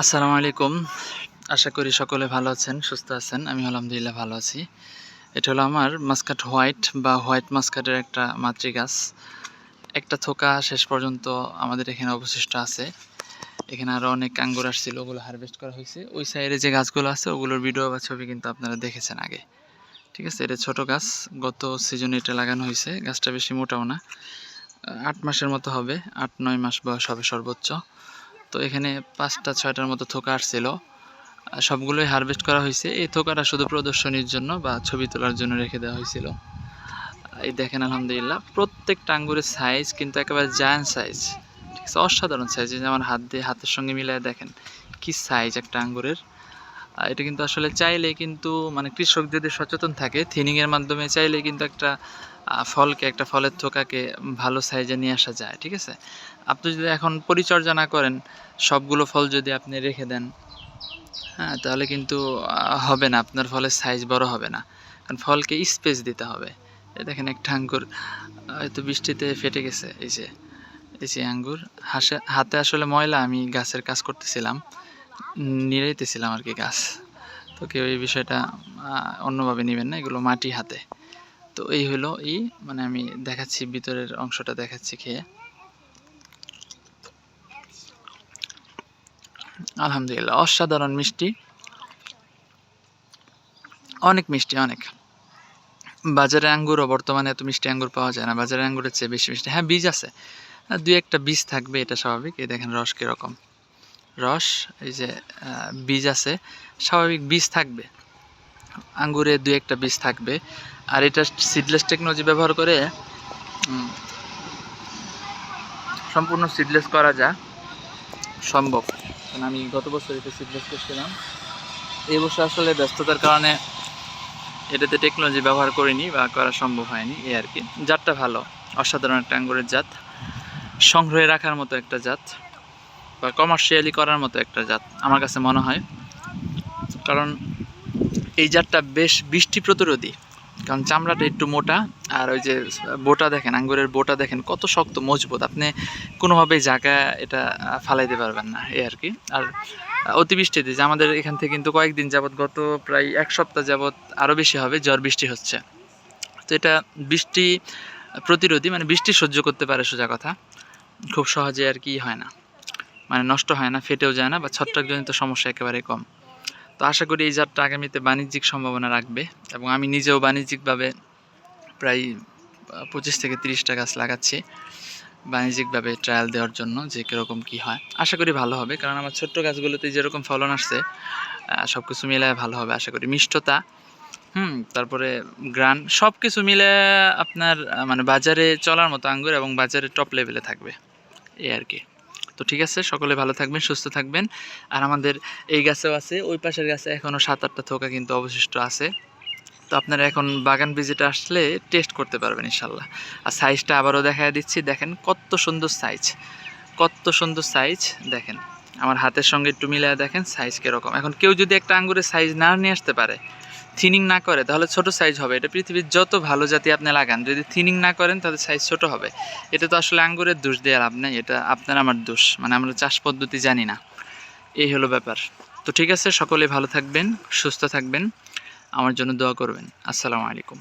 আসসালামু আলাইকুম। আশা করি সকলে ভালো আছেন, সুস্থ আছেন। আমি আলহামদুলিল্লাহ ভালো আছি। এটা হলো আমার মাস্কাট হোয়াইট বা হোয়াইট মাস্কাটের একটা মাতৃ গাছ একটা থোকা শেষ পর্যন্ত আমাদের এখানে অবশিষ্ট আছে। এখানে আরও অনেক আঙ্গুর আসছিল, ওগুলো হারভেস্ট করা হয়েছে। ওই সাইডে যে গাছগুলো আছে, ওগুলোর ভিডিও বা ছবি কিন্তু আপনারা দেখেছেন আগে। ঠিক আছে? এটা ছোট গাছ, গত সিজনে এটা লাগানো হয়েছে। গাছটা বেশি মোটাও না। আট মাসের মতো হবে, আট নয় মাস বয়স হবে সর্বোচ্চ। তো এখানে পাঁচটা, ছয়টার মতো থোকা আসছিল। সবগুলোই হারভেস্ট করা হয়েছে। এই থোকাটা শুধু প্রদর্শনীর জন্য বা ছবি তোলার জন্য রেখে দেওয়া হয়েছিল। এই দেখেন, আলহামদুলিল্লাহ। প্রত্যেকটা আঙ্গুরের সাইজ কিন্তু একেবারে জায়ান্ট সাইজ ঠিক আছে? অসাধারণ সাইজ আমার হাত দিয়ে, হাতের সঙ্গে মিলিয়ে দেখেন, কি সাইজ একটা আঙ্গুরের। এটা কিন্তু আসলে চাইলে কিন্তু মানে কৃষক যদি সচেতন থাকে থিনিংয়ের মাধ্যমে চাইলে কিন্তু একটা ফলকে, একটা ফলের থোকাকে ভালো সাইজে নিয়ে আসা যায়। ঠিক আছে? আপনি যদি এখন পরিচর্যা না করেন, সবগুলো ফল যদি আপনি রেখে দেন হ্যাঁ তাহলে কিন্তু হবে না, আপনার ফলের সাইজ বড় হবে না। কারণ ফলকে স্পেস দিতে হবে। দেখেন একটা আঙ্গুর হয়তো বৃষ্টিতে ফেটে গেছে, এই যে এই যে আঙ্গুর। হাসে, হাতে আসলে ময়লা, আমি গাছের কাজ করতেছিলাম, নিড়াইতেছিলাম আর কি গাছ। তো কেউ এই বিষয়টা অন্যভাবে নেবেন না, এগুলো মাটি হাতে। তো এই হলো এই মানে আমি দেখাচ্ছি, ভিতরের অংশটা দেখাচ্ছি খেয়ে। আলহামদুলিল্লাহ, অসাধারণ মিষ্টি। অনেক মিষ্টি, অনেক। বাজারে আঙ্গুরও বর্তমানে এত মিষ্টি আঙ্গুর পাওয়া যায় না। বাজারে আঙ্গুরের চেয়ে বেশি মিষ্টি। হ্যাঁ বীজ আছে। দুই একটা বীজ থাকবে, এটা স্বাভাবিক। এই দেখেন রস কীরকম। রস, এই যে বীজ আছে, স্বাভাবিক বীজ থাকবে। আঙ্গুরে দুই একটা বীজ থাকবে। আর এটা সিডলেস টেকনোলজি ব্যবহার করে সম্পূর্ণ সিডলেস করা যা সম্ভব। কারণ আমি গত বছর এটা সিডলেস করছিলাম এই বছর আসলে ব্যস্ততার কারণে এটাতে টেকনোলজি ব্যবহার করিনি বা করা সম্ভব হয়নি, এই আর কি। জাতটা ভালো, অসাধারণ একটা আঙ্গুরের জাত। সংগ্রহে রাখার মতো একটা জাত বা কমার্শিয়ালি করার মতো একটা জাত, আমার কাছে মনে হয়। কারণ এই জাতটা বেশ বৃষ্টি প্রতিরোধী। কারণ চামড়াটা একটু মোটা, আর ওই যে, বোটা দেখেন, আঙ্গুরের বোটা দেখেন, কত শক্ত, মজবুত। আপনি কোনোভাবেই জায়গা এটা ফালাইতে পারবেন না, এই আর কি। আর অতিবৃষ্টিতে যে আমাদের এখান থেকে কিন্তু কয়েকদিন যাবৎ, গত প্রায় এক সপ্তাহ যাবৎ আরও বেশি হবে, ঝড় বৃষ্টি হচ্ছে। তো এটা বৃষ্টি প্রতিরোধী মানে বৃষ্টি সহ্য করতে পারে সোজা কথা। খুব সহজে আর কি হয় না। মানে নষ্ট হয় না, ফেটেও যায় না, বা ছত্রাকজনিত সমস্যা একেবারে কম। তো আশা করি এই জাতটা আগামীতে বাণিজ্যিক সম্ভাবনা রাখবে এবং আমি নিজেও বাণিজ্যিকভাবে প্রায় পঁচিশ থেকে তিরিশটা গাছ লাগাচ্ছি বাণিজ্যিকভাবে ট্রায়াল দেওয়ার জন্য যে কীরকম কী হয়। আশা করি ভালো হবে কারণ আমার ছোট্ট গাছগুলোতে যেরকম ফলন আসছে সব কিছু মিলে ভালো হবে। আশা করি মিষ্টতা, হুম, তারপরে গ্রান সব কিছু মিলে আপনার মানে বাজারে চলার মতো আঙ্গুর এবং বাজারে টপ লেভেলে থাকবে। এই আর কি। তো ঠিক আছে, সকলে ভালো থাকবেন, সুস্থ থাকবেন। আর আমাদের এই গাছেও আছে, ওই পাশের গাছে এখনও সাত আটটা থোকা কিন্তু অবশিষ্ট আছে। তো আপনারা এখন বাগান ভিজিটে আসলে টেস্ট করতে পারবেন ইনশাল্লাহ আর সাইজটা আবারও দেখা দিচ্ছি, দেখেন কত সুন্দর সাইজ কত সুন্দর সাইজ দেখেন। আমার হাতের সঙ্গে একটু মিলিয়ে দেখেন সাইজ কীরকম। এখন কেউ যদি একটা আঙ্গুরের সাইজ না নিয়ে আসতে পারে থিনিং না করে, তাহলে ছোট সাইজ হবে। এটা পৃথিবীর যত ভালো জাতি আপনি লাগান, যদি থিনিং না করেন, তাহলে সাইজ ছোট হবে। এটা তো আসলে আঙ্গুরের দোষ দেওয়া লাভ নেই, এটা আপনার আমার দোষ। মানে আমরা চাষ পদ্ধতি জানি না। এই হলো ব্যাপার। তো ঠিক আছে, সকলে ভালো থাকবেন, সুস্থ থাকবেন। আমার জন্য দোয়া করবেন। আসসালামু আলাইকুম।